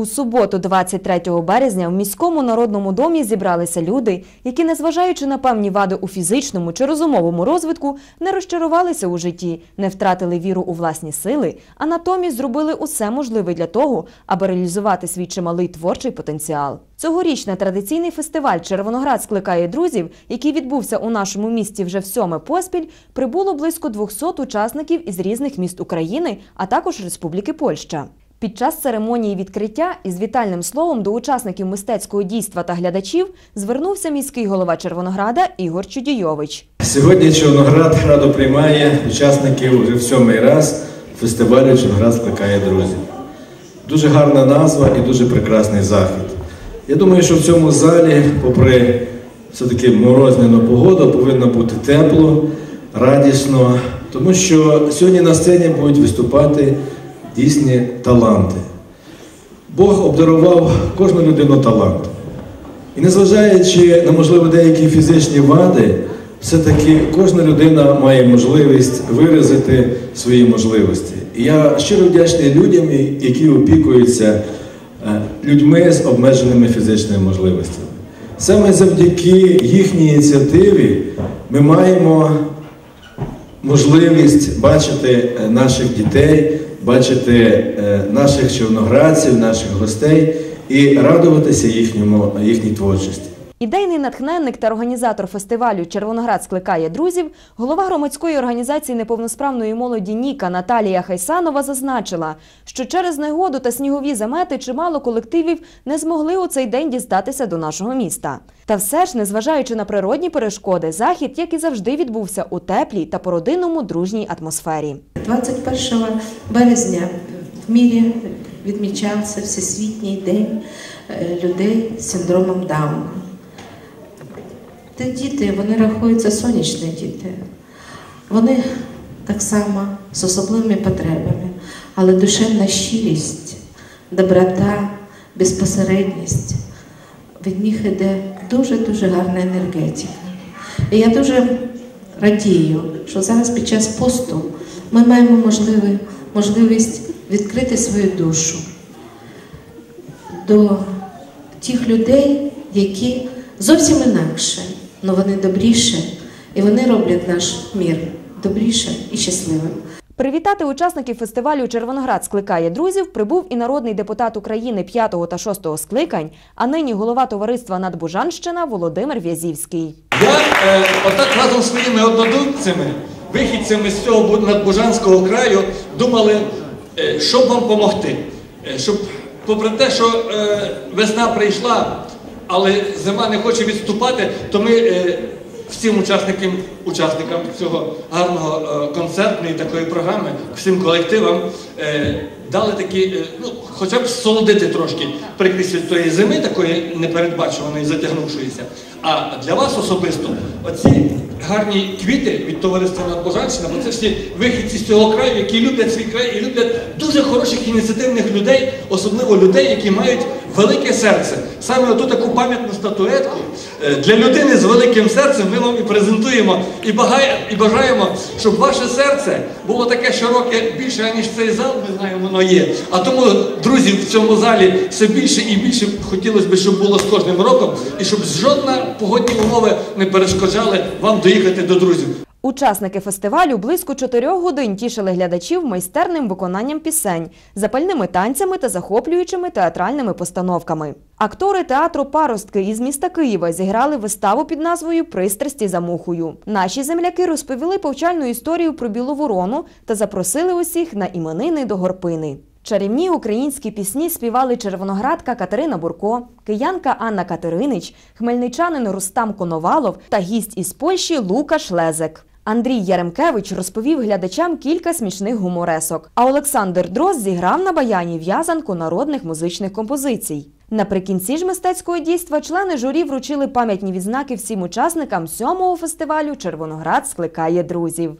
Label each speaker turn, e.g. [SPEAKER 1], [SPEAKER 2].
[SPEAKER 1] У суботу, 23 березня, в міському народному домі зібралися люди, які, незважаючи на певні вади у фізичному чи розумовому розвитку, не розчарувалися у житті, не втратили віру у власні сили, а натомість зробили усе можливе для того, аби реалізувати свій чималий творчий потенціал. Цьогоріч на традиційний фестиваль Червоноград скликає друзів, який відбувся у нашому місті вже в сьоме поспіль, прибуло близько 200 учасників із різних міст України, а також Республіки Польща. Під час церемонії відкриття із вітальним словом до учасників мистецького дійства та глядачів звернувся міський голова Червонограда Ігор Чудійович.
[SPEAKER 2] Сьогодні Чорноград радо приймає учасників вже в сьомий раз фестивалю Чорноград скликає друзів. Дуже гарна назва і дуже прекрасний захід. Я думаю, що в цьому залі, попри все-таки морознену погоду, повинно бути тепло, радісно, тому що сьогодні на сцені будуть виступати дійсні таланти. Бог обдарував кожну людину талантом. І незважаючи на, можливо, деякі фізичні вади, все-таки кожна людина має можливість виразити свої можливості. І я щиро вдячний людям, які опікуються е, людьми з обмеженими фізичними можливостями. Саме завдяки їхній ініціативі ми маємо можливість бачити е, наших дітей, бачити е, наших чорноградців, наших гостей і радуватися їхньому, їхній творчості.
[SPEAKER 1] Ідейний натхненник та організатор фестивалю Червоноград скликає друзів, голова громадської організації неповносправної молоді Ніка Наталія Хайсанова зазначила, що через негоду та снігові замети чимало колективів не змогли у цей день дістатися до нашого міста. Та все ж, незважаючи на природні перешкоди, захід, як і завжди, відбувся у теплій та по-родинному дружній атмосфері.
[SPEAKER 3] 21 березня в мірі відмічався Всесвітній день е, людей з синдромом Дауна. Ті діти, вони рахуються сонячні діти. Вони так само з особливими потребами, але душевна щирість, доброта, безпосередність від них йде дуже-дуже гарна енергетика. І я дуже радію, що зараз під час посту ми маємо можливі, можливість відкрити свою душу до тих людей, які зовсім інакше, але вони добріше, і вони роблять наш мір добрішим і щасливим.
[SPEAKER 1] Привітати учасників фестивалю Червоноград скликає друзів прибув і народний депутат України 5 та 6 скликань, а нині голова товариства Надбужанщина Володимир В'язівський.
[SPEAKER 4] Я е, отак разом з своїми однодумцями, вихідцями з цього Бу- надбужанського краю, думали, е, щоб вам допомогти. Е, щоб, попри те, що е, весна прийшла, але зима не хоче відступати, то ми е, всім учасникам, учасникам цього гарного е, концертної такої програми, всім колективам е, дали такі, е, ну, хоча б солодити трошки прикрість від тої зими, такої непередбачуваної, затягнувшоїся. А для вас особисто оці гарні квіти від товариства Надбожанщина, бо це всі вихідці з цього краю, які люблять свій край і люблять дуже хороших ініціативних людей, особливо людей, які мають велике серце. Саме оту таку пам'ятну статуетку е, для людини з великим серцем ми вам і презентуємо і і бажаємо, щоб ваше серце було таке широке більше, ніж цей зал, ми знаємо, воно є. А тому, друзі, в цьому залі все більше і більше хотілося б, щоб було з кожним роком, і щоб жодна погодні умови не перешкоджали вам доїхати до друзів.
[SPEAKER 1] Учасники фестивалю близько чотирьох годин тішили глядачів майстерним виконанням пісень, запальними танцями та захоплюючими театральними постановками. Актори театру Паростки із міста Києва зіграли виставу під назвою Пристрасті за мухою. Наші земляки розповіли повчальну історію про білу ворону та запросили усіх на іменини до горпини. Чарівні українські пісні співали червоноградка Катерина Бурко, киянка Анна Катеринич, хмельничанин Рустам Коновалов та гість із Польщі Лукаш Лезек. Андрій Яремкевич розповів глядачам кілька смішних гуморесок, а Олександр Дрозд зіграв на баяні в'язанку народних музичних композицій. Наприкінці ж мистецького дійства члени журі вручили пам'ятні відзнаки всім учасникам сьомого фестивалю Червоноград скликає друзів.